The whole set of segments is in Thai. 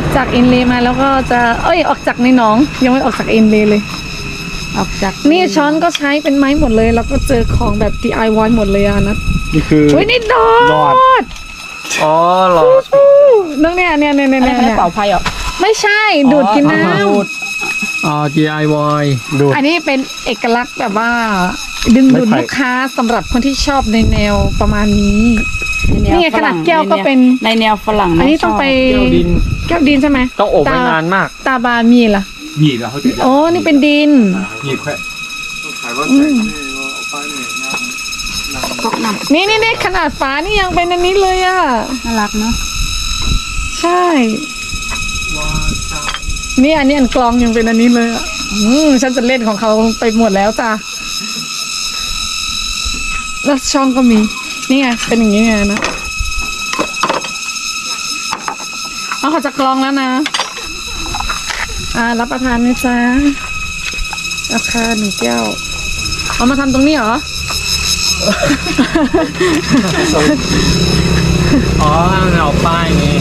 อกจากอินเลย์มาแล้วก็จะเอ้ยออกจากในหนอง ยังไม่ออกจากอินเลย์เลย ออกจากนี่ช้อนก็ใช้เป็นไม้หมดเลย แล้วก็เจอของแบบ DIY หมดเลยอะนะนี่คือ อุ้ยนี่ดอดอดอ๋อเหรออู้น้องเนี่ยเนี่ยเนี่ยเนี่ยอะไรเนี่ยนะเป่าไฟเหรอ ไม่ใช่ดูดกินน้อ๋อ DIY ดูำอันนี้เป็นเอกลักษณ์แบบว่า ดึงดูดไม่ไผ่ลูกค้าสำหรับคนที่ชอบในแนวประมาณนี้ใแว นี่ไงฝรั่ขนาดแก้วก็เป็น ในแนวฝรั่งอันนี้ต้องไปแก้วดินแก้วดินใช่ไหมต้องอบไว้นานมากตาบามีล่ะมีแล้วเขาติดโอ้นี่เป็นดินมีแค่ก๊อกน้นี่นี่นี่ขนาดฝานี่ยังเป็นอันนี้เลยอะำน่ารักเนาะใช่ นี่อันนี้อันกลองยังเป็นอันนี้เลยอะอืมฉันจะเล่นของเขาไปหมดแล้วจ้ะแล้วช่องก็มี นี่ไง เป็นอย่างนี้ไงนะเอาเขาจะกลองแล้วนะ อ่า รับประทานนะจ๊ะราคาหนึ่งแก้ว เอามาทำตรงนี้เหรอ อ๋อเอาป้ายนี่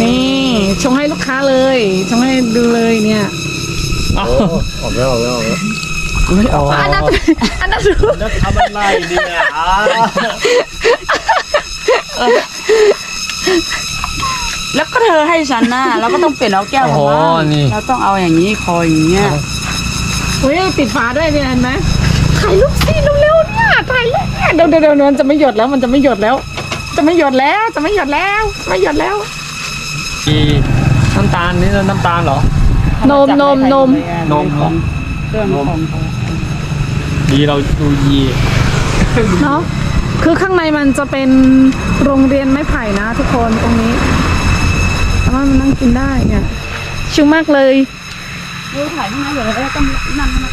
นี่ชงให้ลูกค้าเลย ชงให้ดูเลยเนี่ยออกแล้วออกแล้วออกแล้วไม่ ออกอันนั้นอันนั้นดูแล้วทำอะไรเนี่ยอ่าแล้วก็เธอให้ฉันนะเราก็ต้องเปลี่ยนเอาแก้วโอ้มาโหบ้างนี่เราต้องเอาอย่างนี้คอยอย่างเงี้ยเฮ้ยปิดฝาด้วยเนี่ยเห็นไหมถ่ายรูปสิเร็วๆเนี่ยถ่ายรูปเนี่ยเดี๋ยวเดี๋ยวเดี๋ยวมันจะไม่หยดแล้วมันจะไม่หยดแล้ว จะไม่หยดแล้วจะไม่หยดแล้วไม่หยดแล้วมีน้ำตาลนี่น้ำตาลเหรอนมนมนมนมของ เครื่องของเขาดีเราดูยีเนาะคือข้างในมันจะเป็นโรงเรียนไม้ไผ่นะทุกคนตรงนี้สามารถมานั่งกินได้เนี่ยชิลมากเลยดูถ่ายข้างในเดี๋ยวเราต้องนั่งข้างใน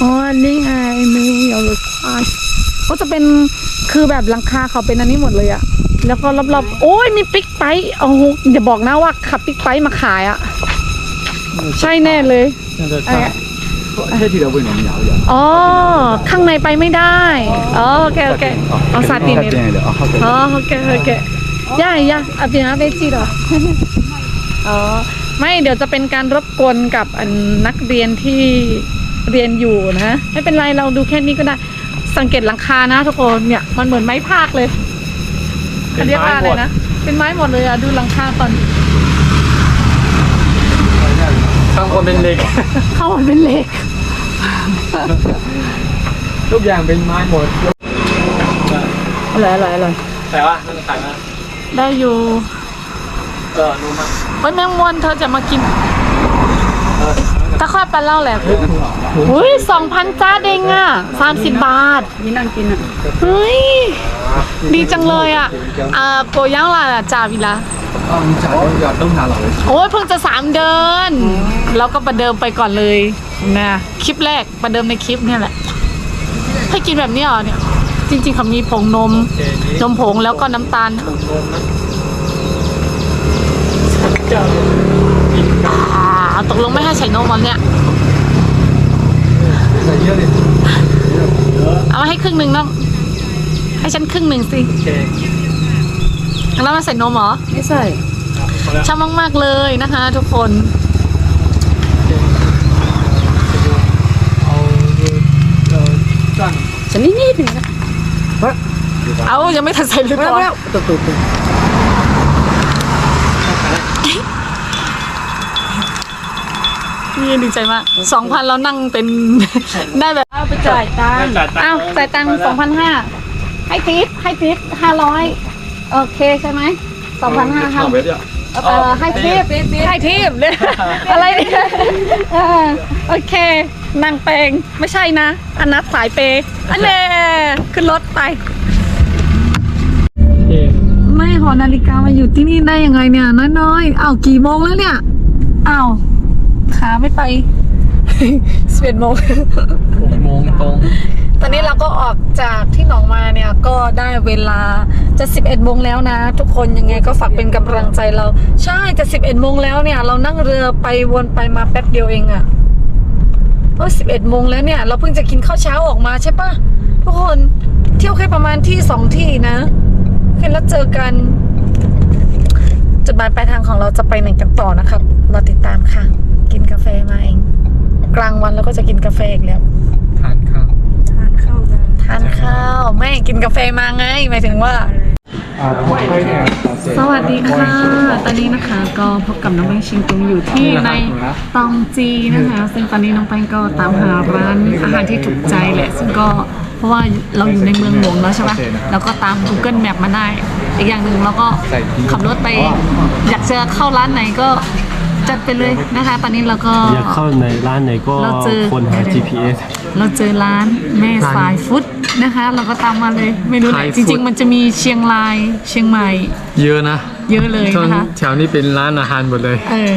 อ๋อนี่ไงมิวเยลรถไฟก็จะเป็นคือแบบหลังคาเขาเป็นอันนี้หมดเลยอะแล้วก็รอบๆโอ้ยมีปิ๊กไบค์โอ้โหอย่าบอกนะว่าขับปิ๊กไบค์มาขายอะ ใช่แน่เลยน่าจะไอ้ใช่แค่ที่เราไปหนองยาวอย่างอ๋อ ข้างในไปไม่ได้ อ๋อโอเคโอเคเอาซาตินเนี่ยเดี๋ยวเอาเข้าไปอ๋อโอเคโอเคย่าย่าอาบินาเบจิเหรออ๋อ ไม่เดี๋ยวจะเป็นการรบกวนกับอันนักเรียนที่เรียนอยู่นะไม่เป็นไรเราดูแค่นี้ก็ได้ สังเกตหลังคานะทุกคนเนี่ยมันเหมือนไม้พากเลยเป็นเรียกไม้ว่าอะหไรมดนะ เป็นไม้หมดเลยอะดูหลังคาก่อน ข้างบนเป็นเหล็กเข้ามันเป็นเหล็ก ทุกอย่างเป็นไม้หมดอร่อยอร่อยอร่อยแต่ว่าน่าจะขายมาได้อยู่ เออรู้มั้ยเฮ้ยแมงมวนเธอจะมากิน เออตะค่อยปลาเล่าแหละอุ้ยสองพันจ้าเด้งอะสามสิบบาท นี่นั่งกินอะ เฮ้ย ดีจังเลยอะ อ่าโกย่างล่ะจ่าวิลา เอาจ่ายยอดต้องหาเราเลยโอ้ยเพิ่งจะสามเดือนเราก็ประเดิมไปก่อนเลยนะคลิปแรกประเดิมในคลิปเนี่ยแหละให้กินแบบนี้เหรอเนี่ย จริงๆเขามีผงนมโอเคนมผงแล้วก็น้ำตาลนมนะเจ้าอีกอ่าตกลงไม่ให้ใส่นมมันเนี่ยใส่เยอะดิเอามาให้ครึ่งหนึ่งน้องให้ฉันครึ่งหนึ่งสิโอเค แล้วมาใส่นมเหรอ ไม่ใส่พอแล้วชอบมาก ๆ เลยนะคะ ทุกคนเอาเออจ้างฉันนี่นิดหนึงนะเอายังไม่ทันใส่เลยแล้วก่อนแล้วตุ๊บตุ๊บตุ๊บนี่ดีใจมากสองพันเรานั่งเป็นได้แบบเอาไปจ่ายตังค์จ่ายตังค์อ้าวจ่ายตังค์สองพันห้าให้ทิปให้ทิปห้าร้อย โอเคใช่ไหมสองพันห้าห้าเว็บเดียวเออให้ทิปให้ทิปเลยอะไรเนี่ยเออโอเคนางเปงไม่ใช่นะ อันนัดสายเปย์อันเน่ขึ้นรถไปโอเคไม่หอนาฬิกามาอยู่ที่นี่ได้ยังไงเนี่ย น้อยๆอ้าวกี่โมงแล้วเนี่ยอ้าวขาไม่ไปสิบเอ็ดโมงหกโมงตรง ตอนนี้เราก็ออกจากที่หนองมาเนี่ยก็ได้เวลาจะ 11โมงแล้วนะ ทุกคนยังไงก็ฝากเป็นกำลังใจเรา ใช่จะ 11โมงแล้วเนี่ย เรานั่งเรือไปวนไปมาแป๊บเดียวเองอะเออ11โมงแล้วเนี่ย เราเพิ่งจะกินข้าวเช้าออกมาใช่ปะทุกคนเที่ยวแค่ประมาณที่สองที่นะเคแล้วเจอกันจุดหมายปลายทางของเราจะไปไหนกันต่อนะครับเราติดตามค่ะ กินกาแฟมาเอง กลางวันเราก็จะกินกาแฟอีกแล้ว ทานข้าว ทานข้าวกัน ทานข้าว ไม่ กินกาแฟมาไงหมายถึงว่า สวัสดีค่ะ ตอนนี้นะคะก็พบกับน้องแป้งชิงตุงอยู่ที่ในตองจีนะคะ ซึ่งตอนนี้น้องแป้งก็ตามหาร้านอาหารที่ถูกใจแหละ ซึ่งก็เพราะว่าเราอยู่ในเมืองหลวงแล้วใช่ปะแล้วก็ตาม Google Map มาได้ อีกอย่างหนึ่งเราก็ขับรถไป อยากจะเข้าร้านไหนก็จัดไปเลยนะคะ ตอนนี้เราก็อยากเข้าในร้านไหนก็เราเจอคนหา GPS เราเจอร้านแม่สายฟุตนะคะ เราก็ตามมาเลยไม่รู้แหละสายจฟุตริง ๆ มันจะมีเชียงรายเชียงใหม่ เยอะนะ เยอะเลยจนนะคะแถวนี้เป็นร้านอาหารหมดเลย เออ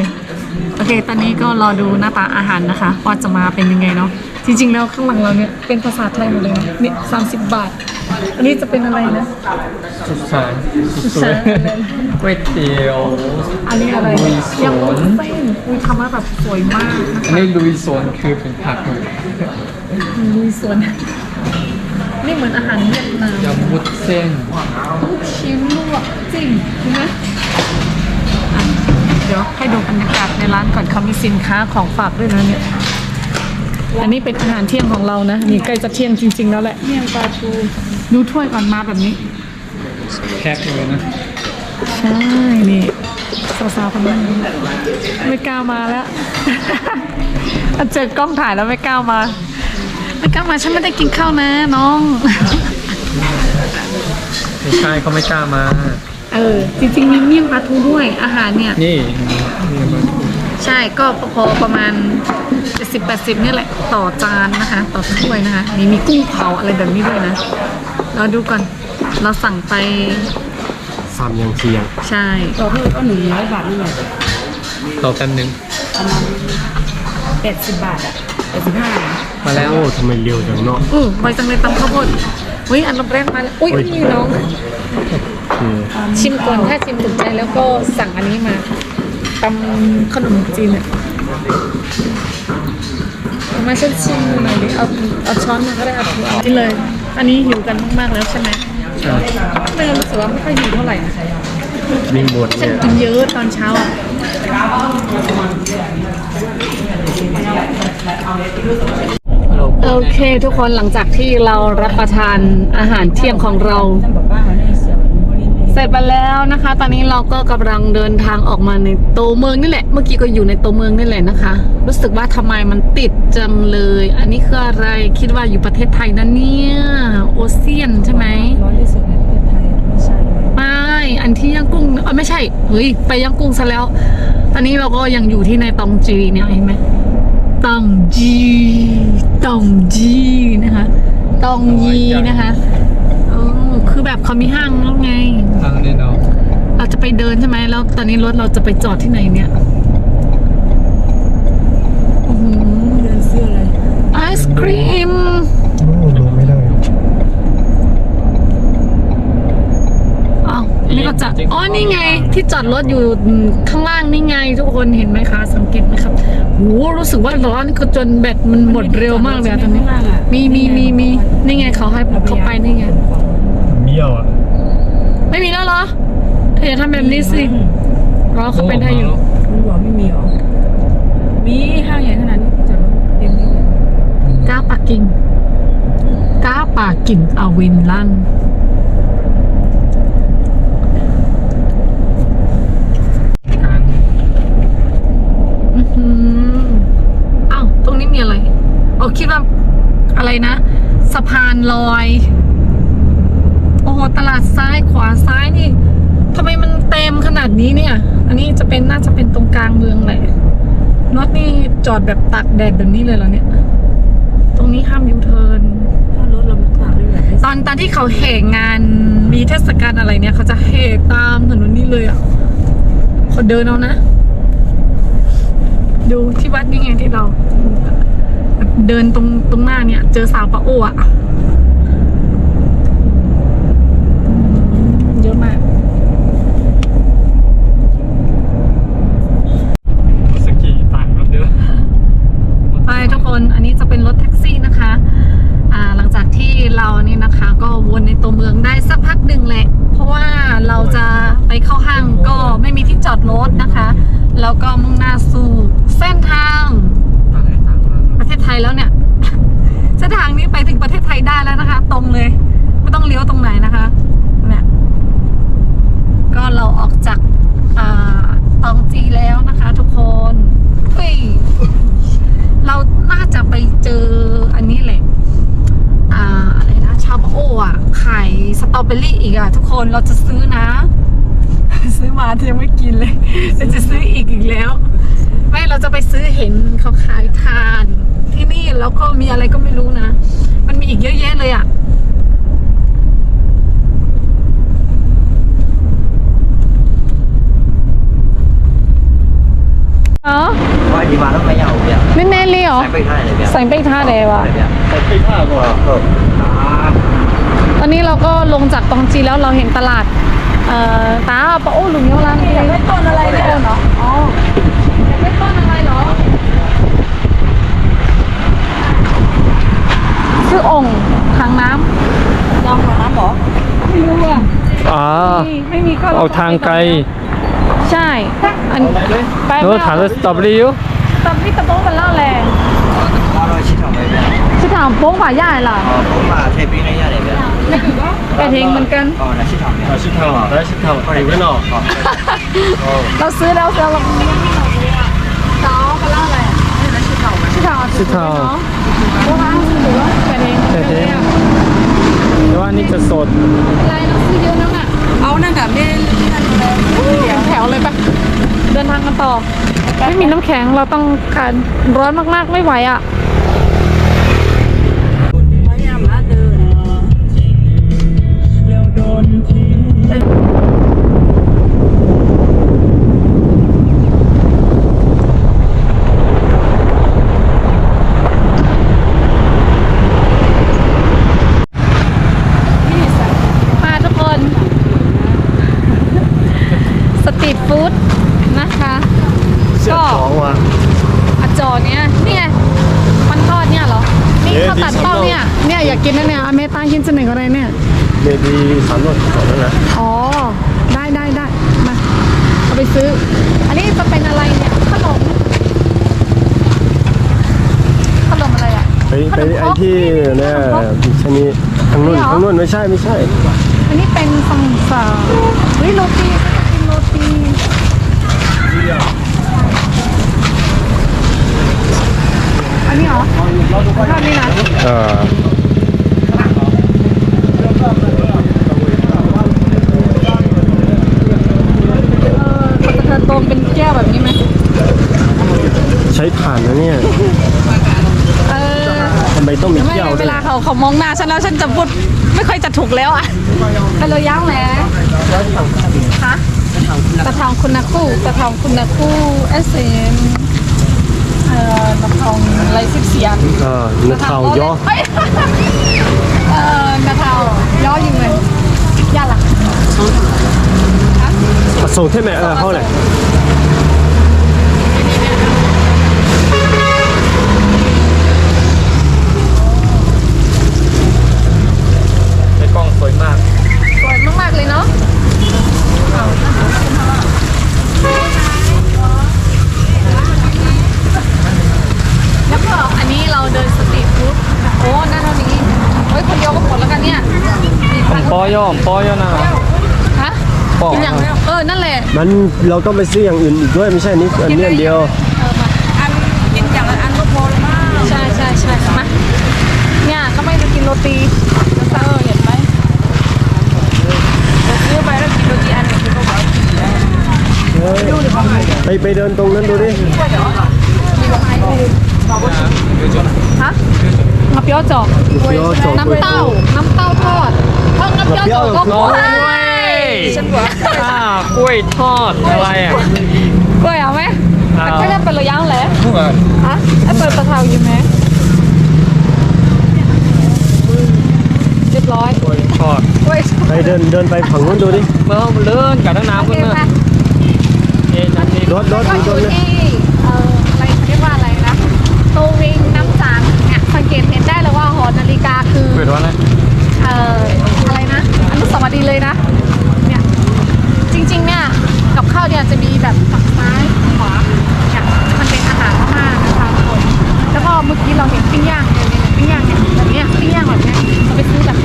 โอเค ตอนนี้ก็รอดูหน้าตาอาหารนะคะว่าจะมาเป็นยังไงเนาะจริงๆแล้วข้างหลังเราเนี่ยเป็นภาษาไทยหมดเลยเนาะนี่สามสิบบาท อันนี้จะเป็นอะไรนะ สุดสายสุดสายอะไรก๋วยเตี๋ยวอันนี้อะไรลุยสวนยำวุ้นเส้นอุ้ยทำมาแบบสวยมากนะอันคะนี้ลุยโซนคือเป็นผักหมดลุยสวน นี่เหมือนอาหารเวียดนามยำวุ้นเส้นลูกชิ้นลวกจริงเห็นไหมอะเดี๋ยวให้ดูบรรยากาศในร้านก่อนเขามีสินค้าของฝากด้วยนะเนี่ย อันนี้เป็นอาหารเที่ยงของเรานะนี่ใกล้จะเที่ยงจริง ๆ แล้วแหละเมี่ยงปลาทูดูถ้วยก่อนมาแบบนี้แพ็คเลยนะใช่นี่สาวๆคนนั้นไม่กล้ามาแล้วเจอกล้องถ่ายแล้วไม่กล้ามา ไม่กล้ามาฉันไม่ได้กินข้าวนะน้องไม่ใช่เขาไม่กล้ามา เออ จริงๆมีเมี่ยงปลาทูด้วยอาหารเนี่ย นี่นี่มาใช่ก็พอประมาณ 70 80นี่แหละต่อจานนะคะ ต่อถ้วยนะคะนี่มีกุ้งเผาอะไรแบบนี้ด้วยนะเราดูก่อนเราสั่งไปสามอย่างสี่อย่างใช่ต่อเพิ่มก็หนึ่งร้อยบาทนี่แหละต่อกันหนึ่งประมาณแปดสิบบาทอะแปดสิบห้ามาแล้วโอ้ทำไมเร็วจังเนาะอู้ไวจังเลยตำข้าวโพดอุ้ยอันดับแรกมาแล้วอุ้ยนี่น้องคือชิมก่อนถ้าชิมถูกใจแล้วก็สั่งอันนี้มาตำขนมจีนอะเอา มาฉันชิมหน่อยดิเอาเอาช้อนมาก็ได้เอาถือเอานี่เลย อันนี้หิวกันมากๆแล้วใช่ไหมใช่ไม่รู้สึกว่าไม่ค่อยหิวเท่าไหร่นะมีหมฉันกินเยอะตอนเช้าอะโอเคทุกคนหลังจากที่เรารับประทานอาหารเที่ยงของเรา เสร็จไปแล้วนะคะ ตอนนี้เราก็กำลังเดินทางออกมาในตัวเมืองนี่แหละ เมื่อกี้ก็อยู่ในตัวเมืองนี่แหละนะคะ รู้สึกว่าทำไมมันติดจังเลย อันนี้คืออะไรคิดว่าอยู่ประเทศไทยนะเนี่ยโอเซียนใช่ไหมร้อนที่สุดในประเทศไทยไม่ใช่ไม่อันที่ย่างกุ้งเออไม่ใช่เฮ้ยไปย่างกุ้งซะแล้ว ตอนนี้เราก็ยังอยู่ที่ในตองจีเนี่ยเห็นไหมตองจีตองจีนะคะตองยีนะคะ คือแบบเขามีห้างแล้วไง ทางนี้เนาะเราจะไปเดินใช่ไหมแล้วตอนนี้รถเราจะไปจอดที่ไหนเนี่ยโอ้โหเดินเสื้ออะไรไอศครีมโอ้ดูไม่ได้อ้าวนี่ก็จะอ๋อ นี่ไง ที่จอดรถอยู่ข้างล่างนี่ไง ทุกคนเห็นไหมคะ สังเกตไหมครับโหรู้สึกว่าร้อนก็จนแบตมันหมดเร็วมากเลยอะตอนนี้ มีมีมีมีนี่ไงเขาให้เข้าไปนี่ไงเบี้ ยวอะไม่มีแล้วเหรอ เธออย่าทำแบบนี้สิรอเข้าไปได้อยู่คุณบอกไม่มีหรอ มีห้างใหญ่ขนาดนี้ที่จอดรถเต็มที่เลยก้าปากิงก้าปากินอาวินลั่นการอื้อหืออ้าว ตรงนี้มีอะไร อ๋อ คิดว่าอะไรนะ สะพานลอย โอ้โหตลาดซ้ายขวาซ้ายนี่ทำไมมันเต็มขนาดนี้เนี่ย อันนี้จะเป็นน่าจะเป็นตรงกลางเมืองแหละรถนี่จอดแบบตากแดดแบบนี้เลยเหรอเนี่ย ตรงนี้ห้ามยูเทิร์นถ้ารถเราไม่ขาดเลยแบบตอนตอนที่เขาแห่งานมีเทศกาลอะไรเนี่ย เขาจะแห่ตามถนนนี้เลยอะเขาเดินเอานะ ดูที่วัดนี่ไงที่เรา เดินตรงตรงหน้าเนี่ย เจอสาวปะโออะเยอะมาก สกีต่างกันเยอะ ไปทุกคน อันนี้จะเป็นรถแท็กซี่นะคะ อ่า หลังจากที่เรานี่นะคะ ก็วนในตัวเมืองได้สักพักหนึ่งแหละ เพราะว่า แล้วก็มุ่งหน้าสู่เส้นทาง อะไรต่างกัน ประเทศไท ยแล้วเนี่ยเส้นทางนี้ไปถึงประเทศไทยได้แล้วนะคะ ตรงเลยไม่ต้องเลี้ยวตรงไหนนะคะเนี่ยก็เราออกจากอ่าตองจีแล้วนะคะ ทุกคนเฮ้ยเราน่าจะไปเจออันนี้แหละอ่าอะไรนะชาบโออะขายสตรอเบอรี่อีกอะ ทุกคนเราจะซื้อนะ ซื้อมาที่ยังไม่กินเลยเราจะซื้ออีกอีกแล้ว ไม่เราจะไปซื้อเห็นเขาขายทาน ที่นี่แล้วก็มีอะไรก็ไม่รู้นะ มันมีอีกเยอะแยะเลยอะอ๋อ Ngoài đi vào nó mới nhau kìa ไม่แม่นเลยเหรอ Sai bay hai này kìa ใส่ไปท่าเดวะ Này kìa Sai bay hai rồi Ờ ตอนนี้เราก็ลงจากตองจีแล้วเราเห็นตลาด เอ่อตาปะโอ้หลุมเยาวรันอยากได้ต้นอะไรเนี่ยต้นเหรออ๋ออยากได้ต้นอะไรเหรอ ชื่อองค์ถังน้ำลองถังน้ำหรอไม่รู้อะอ่าไม่ไม่มีก็เอาทางไกล ใช่อันไปโน้ตถามว่าสตรอเบอรี่อยู่ตอนนี้ตะโป้มันเล่าแรง Qua rồi chị thằng này kìa ชื่อถามโป้งฝ่ายใหญ่ล่ะ Ờ cũng mà thêm pin này ra này kìa แต่เทงเหมือนกัน Ờ là chị thằng này Là chị thằng, đấy chị thằng, Con này cái nào? Ờ เราซื้อแล้วเราเราไม่ได้หรอกเลยอะน้องเขาเล่าอะไรอะชื่อถามชื่อถามชื่อเท่าโอ้ร้านซื้อหรือว่าแต่เทง แต่เทง แต่ว่านี่ จะสดอะไรเราซื้อเยอะนั่นน่ะเอานั่นกับเม่นแถวเลยปะเดินทางกันต่อ ไม่มีน้ำแข็งเราต้องการร้อนมากๆไม่ไหวอะ ก็ Có mà อาจอเนี้ยนี่ไงมันทอดเนี่ยเหรอ นี่ข้าวตัดเป้าเนี่ย เนี่ยอยากกินนะเนี่ยอเมตากินเสนออะไรเนี่ย Maybe sẵn rồi Còn nữa nè อ๋อ ได้ได้ได้มา เอาไปซื้อ อันนี้จะเป็นอะไรเนี่ย ขนม ขนมอะไรอะ ไปไปไอ้ที่เนี่ยชนีทางนู้นทางนู้นไม่ใช่ไม่ใช่ อันนี้เป็นสมุนไพรเฮ้ยโรตีกินโรตี อันนี้เหรอทอดนี่นะเออเออเขาจะเธอโตมเป็นแก้วแบบนี้ไหมใช้ถ่านนะเนี่ยเออทำไมต้องมีไม่เกี่ยวเวด้วยลาเขาเขามองหน้าฉันแล้วฉันจะพูดไม่ค่อยจะถูกแล้วอะไปเลยย่างแหละฮะตะทองคุณนะคู่ตะทองคุณนะคู่เอสเอ็ม เอ่อตะทองไรสิบเสียงเออนาเทาย่อเอ้ยเออนาเทาย่อยิงเลยย่าล่ะส่งเท่ไหมเออเขาเลยในกล้องสวยมาก สวยมากๆเลยเนาะแล้วก็อันนี้เราเดินสตรีทฟู้ดโอ้น่าเท่านี้เฮ้ยคนเดียวก็หมดแล้วกันเนี่ยมีใคร ปอย่อมปอย่อนะ ฮะ ปอ กินอย่างเออ นั่นแหละ มันเราต้องไปซื้ออย่างอื่นอีกด้วยไม่ใช่นี่อันนี้อันเดียว เออมาอันกินอย่างละอันก็พอแล้วมั้งใช่ใช่ใช่มาเนี่ยก็ไม่ได้กินโรตีเออเห็นไหมซื้อไปแล้วกินโรตีอันหนึ่งคือก็บอกไปไปเดินตรงนั้นดูดิฮะงับเปียวจอก เดี๋ยวจบน้ำเต้า น้ำเต้าทอดทอดน้ำเปียวจอกก็กล้วย ฉันบอกอ่ากล้วยทอดอะไรอะ กล้วยเอาไหมเอาแค่นั้เป็นระยะแหละฮะไอ้เปิดตะเทาอยู่ไหมเรียบร้อยกล้วยทอดกล้วยไปเดินเดินไปฝั่งนู้นดูดิเมื่อมันเลื่อนกับทั้งน้ำขึ้นเคมาเอ็นนั่นนี่รถรถก็อยู่ที่เอ่ออะไรเรียกว่าอะไรนะโตวิงน้ำจานเนี่ยสังเกตเห็นได้เลยว่าหอนาฬิกาคือ เปิดว่าอะไรเอ่ออะไรนะอนุสาวรีย์เลยนะ ริงๆเนี่ยกับข้าวเนี่ยจะมีแบบฝั่งซ้ายขวาเนี่ยมันเป็นอาหารมากๆนะคะทุกคนแล้วก็เมื่อกี้เราเห็นปิ้งย่างเนี่ยเนี่ยปิ้งย่างเนี่ยแบบเนี้ยปิ้งย่างแบบเนี้ยเอาไปซื้อแบบ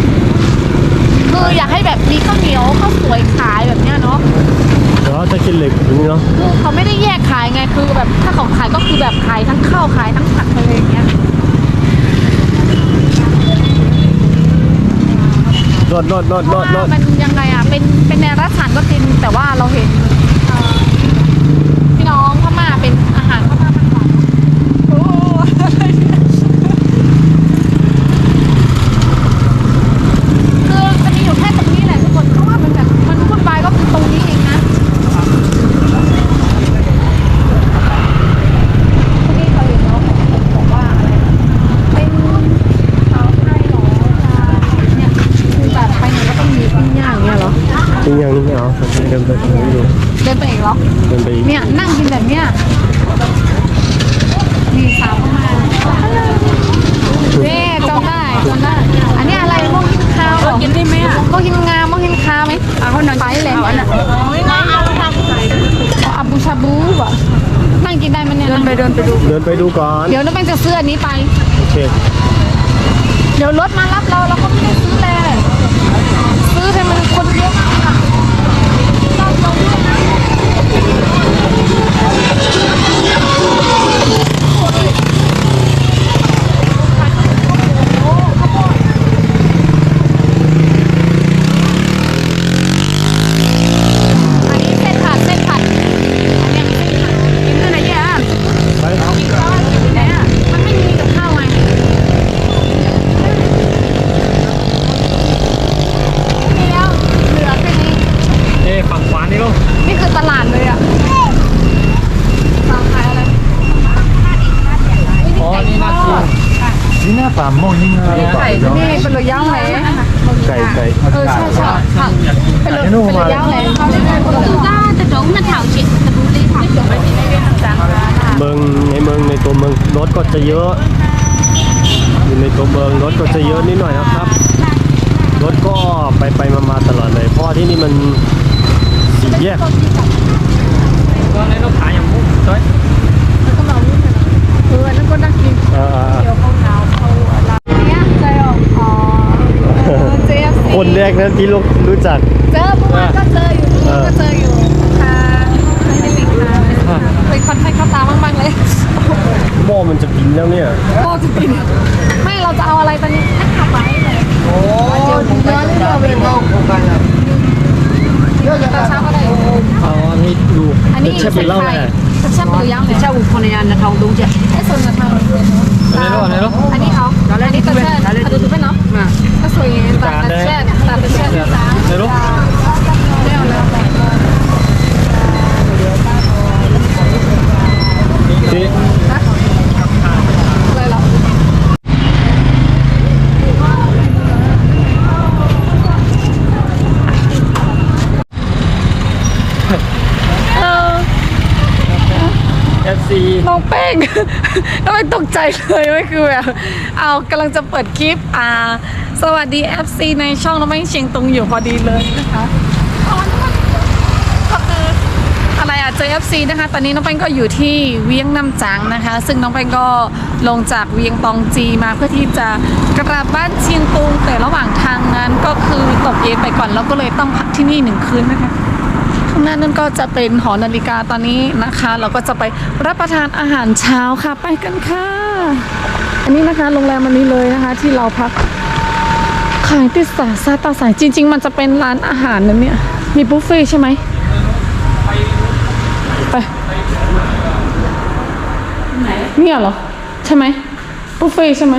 คืออยากให้แบบมีข้าวเหนียวข้าวสวยขายแบบเนี้ยเนาะเดี๋ยวจะกินเหล็กอย่างนี้เนาะคือเขาไม่ได้แยกขายไงคือแบบถ้าเขาขายก็คือแบบขายทั้งข้าวขายทั้งผักอะไรอย่างเงี้ย รถรถรถเพรราะรว่าถมันยังไงอะเป็นเป็นในรัฐฐานก็จริงแต่ว่าเราเห็นเอ่อพี่น้องพม่าเป็นอาหารพม่ามากกว่าโอ้คือจะมีอยู่แค่ตรงนี้แหละทุกคนเพราะว่ามันแบบมันวุ่นวายก็คือตรงนี้เองนะที่เขาเห็นเนาะบอกว่าอะไรนะเป็นชาวไทยเหรอเนี่ยคือแบบไปไหนก็ต้องมีปิ้งย่างเนี่ยเหรอ จริงอย่างนี้ไม่เอาเดินไปตรงนี้ดู เดินไปอีกเหรอ เดินไปอีก เนี่ยนั่งกินแบบเนี้ยมีสาวเข้ามาเน่จำได้จำได้ อันนี้อะไรมองกินข้าวเหรอ กินได้ไหมอะ มองกินงามมองกินข้าวไหม เอาเขาหนัง ไปเลย เอาอันน่ะ เอาอาบูชาบูอะนั่งกินได้ไหมเนี่ย เดินไปเดินไปดูเดินไปดูก่อน เดี๋ยวน้องแป้งจะซื้ออันนี้ไป โอเค เดี๋ยวรถมารับเราเราก็ไม่ได้ซื้อเลย ซื้อให้มันคนเยอะมากค่ะเราเราด้วยนะ ตัวเมืองรถก็จะเยอะนิดหน่อยนะครับ รถก็ไปไปมามาตลอดเลย เพราะว่าที่นี่มันสี่แยกก็ในลูกขายอย่างมุ้งต้อยเออนั่นก็น่ากินอ่าเดี๋ยวเขาหนาวเขาอะไรเนี่ยใจออกอ๋อเจฟๆคนแรกนั้นที่ลูกรู้จัก เจอเมื่อวานก็เจออยู่เมื่อวานก็เจออยู่ค่ะไม่ได้ลิงค่ะเป็นคอนเทนต์เข้าตามากๆเลยหม้อมันจะบินแล้วเนี่ยโอ้จริงๆไม่ เราจะเอาอะไรตอนนี้ให้ขับไปเลยโอ้เดี๋ยวเดี๋ยเดี๋ยวเดี๋ยวตอนเช้าก็ได้เอาอันนี้ดูอันนี้เชฟไปเล่าไหละเชฟหรือย่างเลยเช่าคนในยานนะทองดูจ้ะไอ้ส่วนนะทองอันนี้ลูกอันนี้ลูกอันนี้เอาอันนี้ตัดเชือกตัดดูดูไปเนาะก็สวยตัดเชือกตัดเชือกเนาะยวลูก ไม่เอาแล้ว ที่ อะไรหรอเออ เอฟซี น้ องแป้งทำไมตกใจเลยไม่คือแบบ เอากำลังจะเปิดคลิปอ่า สวัสดี FC ในช่องน้องแป้งเชียงตุงอยู่พอดีเลยนะคะอ๋อก็คืออะไรอะเจอ FC นะคะ ตอนนี้น้องแป้งก็อยู่ที่เวียงน้ำจังนะคะ ซึ่งน้องแป้งก็ลงจากเวียงตองจีมาเพื่อที่จะกลับบ้านเชียงตุงแต่ระหว่างทางนั้นก็คือตกเย็นไปก่อนแล้วก็เลยต้องพักที่นี่หนึ่งคืนนะคะางหน้านั่นก็จะเป็นหอนาฬิกาตอนนี้นะคะ เราก็จะไปรับประทานอาหารเช้าค่ะไปกันค่ะ อันนี้นะคะโรงแรมอันนี้เลยนะคะ ที่เราพักขายติดสาซาตาสายจริง ๆ มันจะเป็นร้านอาหารนะเนี่ยมีบุฟเฟ่ใช่ไหมไปเนี่ยเหรอ ใช่ไหมบุฟเฟ่ใช่ไหม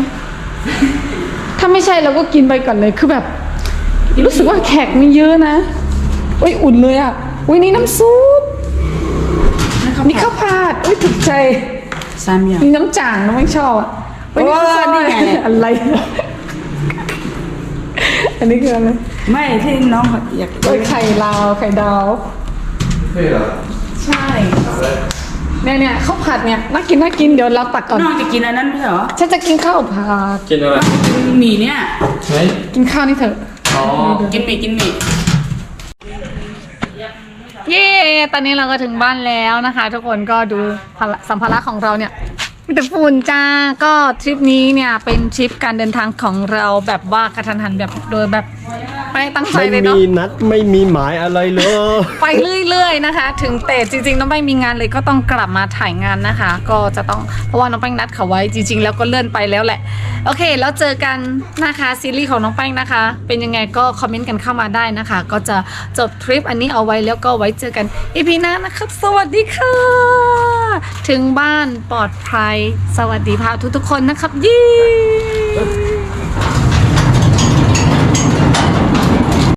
ถ้าไม่ใช่เราก็กินไปก่อนเลยคือแบบ รู้สึกว่าแขกไม่เยอะนะอุ้ยอุ่นเลยอะ อุ้ยนี่น้ำซุปนี่ข้าวผัดอุ้ยถูกใจสามอย่างนี่น้ำจ่างน้องไม่ชอบอะอุ้ยนี่ข้าวซอยโอ้นี่ไงอะไร อันนี้คืออะไรไม่ที่น้องอยากโอ้ยไข่ลาวไข่ดาว对了，ใช่เนี่ยเนี่ยข้าวผัดเนี่ยน่ากินน่ากินเดี๋ยวเราตักก่อนน้องจะกินอันนั้นไม่ใช่เหรอฉันจะกินข้าวผัดกินอะไรกินหมี่เนี่ยไหนกินข้าวนี่เถอะอ๋อกินหมี่กินหมี่ เย้ ตอนนี้เราก็ถึงบ้านแล้วนะคะ ทุกคนก็ดูภาระสัมภาระของเราเนี่ย มีแต่ฝุ่นจ้าก็ทริปนี้เนี่ยเป็นทริปการเดินทางของเราแบบว่ากระทันหันแบบโดยแบบไม่ตั้งใจไม่เลยมีเนาะนัดไม่มีหมายอะไรเลย ไปเรื่อยๆนะคะ ถึงแต่จริงๆน้องแป้งมีงานเลยก็ต้องกลับมาถ่ายงานนะคะ ก็จะต้องเพราะว่าน้องแป้งนัดเขาไว้จริง ๆ แล้วก็เลื่อนไปแล้วแหละ โอเค แล้วเจอกันนะคะซีรีส์ของน้องแป้งนะคะ เป็นยังไงก็คอมเมนต์กันเข้ามาได้นะคะ ก็จะจบทริปอันนี้เอาไว้แล้วก็ไว้เจอกันอีพีหน้านะครับ สวัสดีค่ะ ถึงบ้านปลอดภัยสวัสดีพาทุกๆคนนะครับยี่